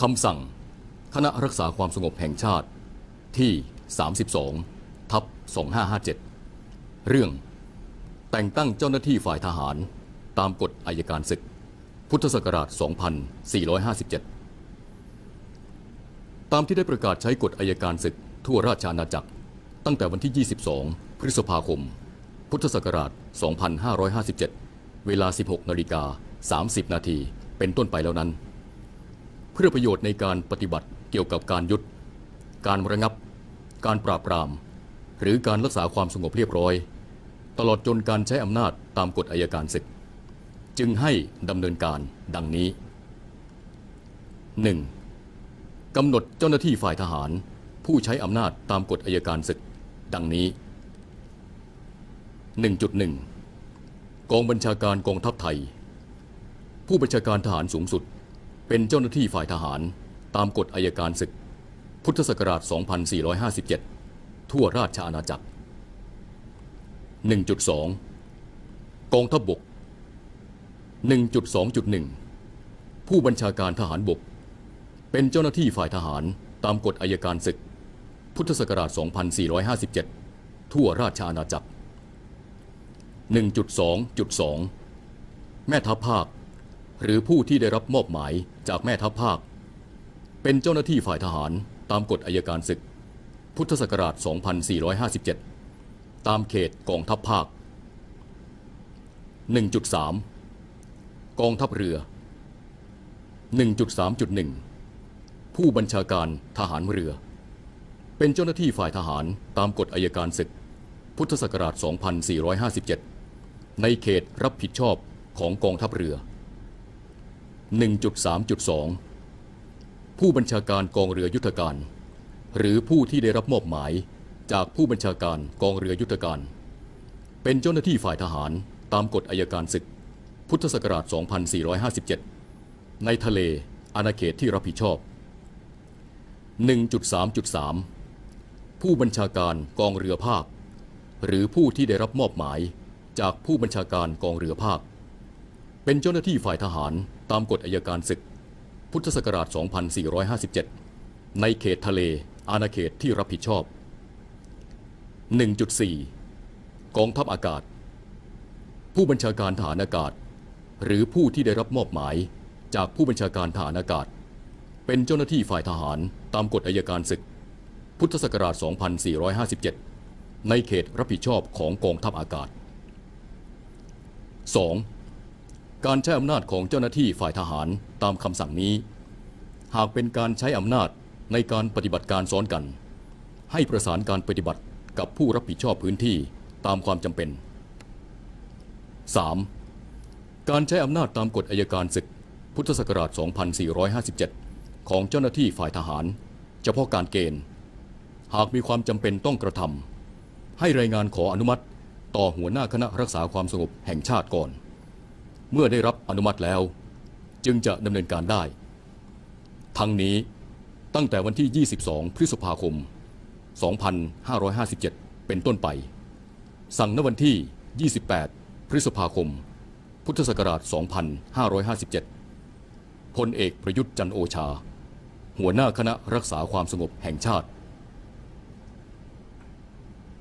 คำสั่ง คณะรักษาความสงบแห่งชาติที่ 32 ทับ 2557 เรื่อง แต่งตั้งเจ้าหน้าที่ฝ่ายทหาร ตามกฎอายการศึก พุทธศักราช 2457 ตามที่ได้ประกาศใช้กฎอายการศึกทั่วราชอาณาจักร ตั้งแต่วันที่ 22 พฤษภาคม พุทธศักราช 2557 เวลา 16 นาฬิกา 30 นาที เป็นต้นไปแล้วนั้น เพื่อประโยชน์ในการปฏิบัติเกี่ยวกับการยุด การระงับ การปราบปราม หรือการรักษาความสงบเรียบร้อย ตลอดจนการใช้อำนาจตามกฎอายการศึก จึงให้ดำเนินการดังนี้ 1. กำหนดเจ้าหน้าที่ฝ่ายทหาร ผู้ใช้อำนาจตามกฎอายการศึก ดังนี้ 1.1 กองบัญชาการกองทัพไทย ผู้บัญชาการทหารสูงสุด เป็นเจ้าหน้าที่ฝ่ายทหาร ตามกฎอายการศึก พุทธศักราช 2457 ทั่วราชอาณาจักร 1.2 กองทัพบบก 1.2.1 ผู้บัญชาการทหารบก เป็นเจ้าหน้าที่ฝ่ายทหารตามกฎอายการศึก พุทธศักราช 2457 ทั่วราชอาณาจักร 1.2.2 แม่ทัพภาค หรือผู้ที่ได้รับมอบหมายจากแม่ทัพภาค เป็นเจ้าหน้าที่ฝ่ายทหารตามกฎอายการศึก พุทธศักราช 2457 ตามเขตกองทัพภาค 1.3 กองทัพเรือ 1.3.1 ผู้บัญชาการทหารเรือ เป็นเจ้าหน้าที่ฝ่ายทหารตามกฎอายการศึก พุทธศักราช 2457 ในเขตรับผิดชอบของกองทัพเรือ 1.3.2 ผู้บัญชาการกองเรือยุทธการ หรือผู้ที่ได้รับมอบหมายจากผู้บัญชาการกองเรือยุทธการ เป็นเจ้าหน้าที่ฝ่ายทหารตามกฎอายการศึก พุทธศักราช 2457 ในทะเลอาณาเขตที่รับผิดชอบ 1.3.3 ผู้บัญชาการกองเรือภาค หรือผู้ที่ได้รับมอบหมายจากผู้บัญชาการกองเรือภาค เป็นเจ้าหน้าที่ฝ่ายทหาร ตามกฎอายการศึก พุทธศักราช 2457 ในเขตทะเล อาณาเขตที่รับผิดชอบ 1.4 กองทัพอากาศ ผู้บัญชาการทหารอากาศ หรือผู้ที่ได้รับมอบหมายจากผู้บัญชาการทหารอากาศ เป็นเจ้าหน้าที่ฝ่ายทหารตามกฎอายการศึก พุทธศักราช 2457 ในเขตรับผิดชอบของกองทัพอากาศ 2. การใช้อำนาจของเจ้าหน้าที่ฝ่ายทหารตามคำสั่งนี้ หากเป็นการใช้อำนาจในการปฏิบัติการซ้อนกัน ให้ประสานการปฏิบัติกับผู้รับผิดชอบพื้นที่ตามความจำเป็น 3. การใช้อำนาจตามกฎอายการศึก พุทธศักราช 2457 ของเจ้าหน้าที่ฝ่ายทหาร เฉพาะการเกณฑ์ หากมีความจำเป็นต้องกระทำให้รายงานขออนุมัติ ต่อหัวหน้าคณะรักษาความสงบแห่งชาติก่อน เมื่อได้รับอนุมัติแล้ว จึงจะดำเนินการได้ ทั้งนี้ตั้งแต่วันที่ 22 พฤษภาคม 2557 เป็นต้นไป สั่งณวันที่ 28 พฤษภาคม พุทธศักราช 2557 พลเอกประยุทธ์จันโอชา หัวหน้าคณะรักษาความสงบแห่งชาติ